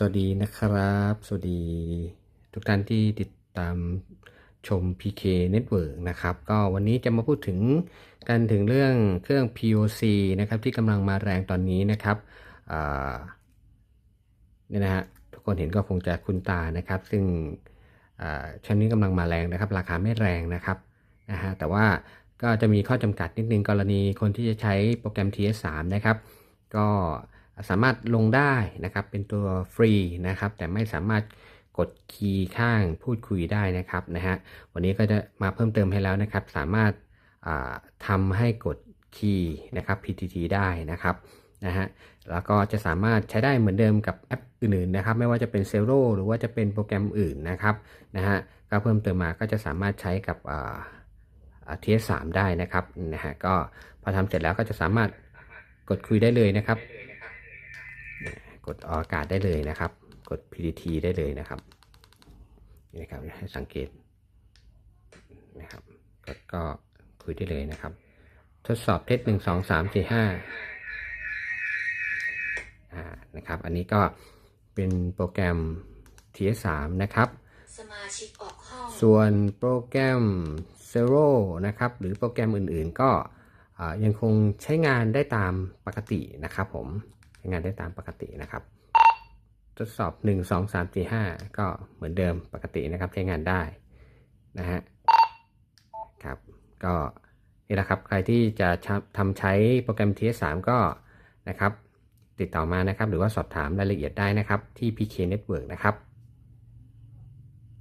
สวัสดีนะครับ สวัสดีทุกท่านที่ติดตามชม PK Network นะครับ ก็วันนี้จะมาพูดถึงกันถึงเรื่องเครื่อง POC นะครับที่กำลังมาแรงตอนนี้นะครับเนี่ยนะฮะทุกคนเห็นก็คงจะคุ้นตานะครับ ซึ่งชั้นนี้กำลังมาแรงนะครับ ราคาไม่แรงนะครับนะฮะแต่ว่าก็จะมีข้อจำกัดนิดนึงกรณีคนที่จะใช้โปรแกรม TS3 นะครับ ก็ สามารถลงได้นะครับ เป็นตัวฟรีนะครับ แต่ไม่สามารถกดคีย์ข้างพูดคุยได้นะครับนะฮะวันนี้ก็จะมาเพิ่มเติมให้แล้วนะครับ สามารถาทำให้กดคีย์นะครับ PTT ได้นะครับนะฮะแล้วก็จะสามารถใช้ได้เหมือนเดิมกับแอปอื่นๆนะครับ ไม่ว่าจะเป็น z e r o หรือว่าจะเป็นโปรแกรมอื่นนะครับนะฮะก็เพิ่มเติมมาก็จะสามารถใช้กับอ่าทีเอสามได้นะครับนะฮะก็พอทำเสร็จแล้วก็จะสามารถกดคุยได้เลยนะครับ กดออกอากาศได้เลยนะครับ กด PDT ได้เลยนะครับนี่นะครับให้สังเกตนะครับกดก็คุยได้เลยนะครับ ทดสอบเทสหนึ่งสองสามสี่ห้าอ่านะครับ อันนี้ก็เป็นโปรแกรม TS3 นะครับสมาชิกออกห้องส่วนโปรแกรม Zero นะครับ หรือโปรแกรมอื่นๆก็อ่ายังคงใช้งานได้ตามปกตินะครับผม ใช้งานได้ตามปกตินะครับ ทดสอบ 1 2 3 4 5 ก็เหมือนเดิมปกตินะครับใช้งานได้นะฮะครับก็นี่แหละครับใครที่จะทำใช้โปรแกรม TS3 ก็นะครับติดต่อมานะครับ หรือว่าสอบถามรายละเอียดได้นะครับที่ PK Network นะครับ